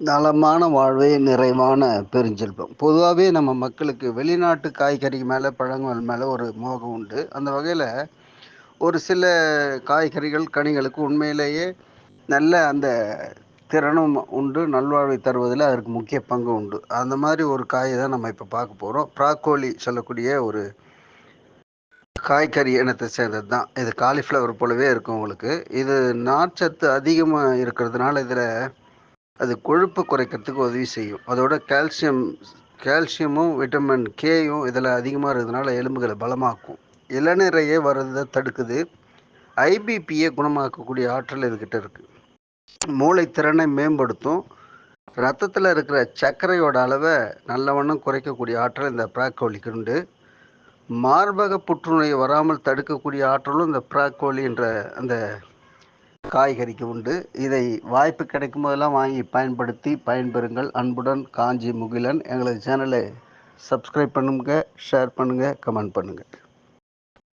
நலமான வாழ்வே நிறைவான பெருஞ்செல்வம். பொதுவாகவே நம்ம மக்களுக்கு வெளிநாட்டு காய்கறி மேலே பழங்கள் மேலே ஒரு மோகம் உண்டு. அந்த வகையில் ஒரு சில காய்கறிகள் கனிகளுக்கு உண்மையிலேயே நல்ல அந்த திறனும் உண்டு நல்வாழ்வை தருவதில் அதற்கு முக்கிய பங்கு உண்டு. அந்த மாதிரி ஒரு காயை தான் நம்ம இப்போ பார்க்க போகிறோம் ப்ராக்கோலி சொல்லக்கூடிய ஒரு காய்கறி இனத்தை சேர்ந்தது தான். இது காலிஃப்ளவர் போலவே இருக்கும் உங்களுக்கு. இது நார்ச்சத்து அதிகமாக இருக்கிறதுனால இதில் அது கொழுப்பு குறைக்கிறதுக்கு உதவி செய்யும். அதோட கால்சியம் கால்சியமும் விட்டமின் கேயும் இதில் அதிகமாக இருக்கிறதுனால எலும்புகளை பலமாக்கும். இளநீரையே வர்றதை தடுக்குது. ஐபிபியை குணமாக்கக்கூடிய ஆற்றல் இதுக்கிட்ட இருக்குது மூளைத்திறனை மேம்படுத்தும். ரத்தத்தில் இருக்கிற சர்க்கரையோட அளவை நல்லவண்ணம் குறைக்கக்கூடிய ஆற்றல் இந்த பிராக்கோலிக்கு உண்டு. மார்பக புற்றுநோய் வராமல் தடுக்கக்கூடிய ஆற்றலும் இந்த ப்ராக்கோலி என்ற அந்த காய்கறிக்கு உண்டு. இதை வாய்ப்பு கிடைக்கும் போதெல்லாம் வாங்கி பயன்படுத்தி பயன்பெறுங்கள். அன்புடன் காஞ்சி முகிலன். எங்களது சேனலை சப்ஸ்கிரைப் பண்ணுங்கள் ஷேர் பண்ணுங்கள் கமெண்ட் பண்ணுங்கள்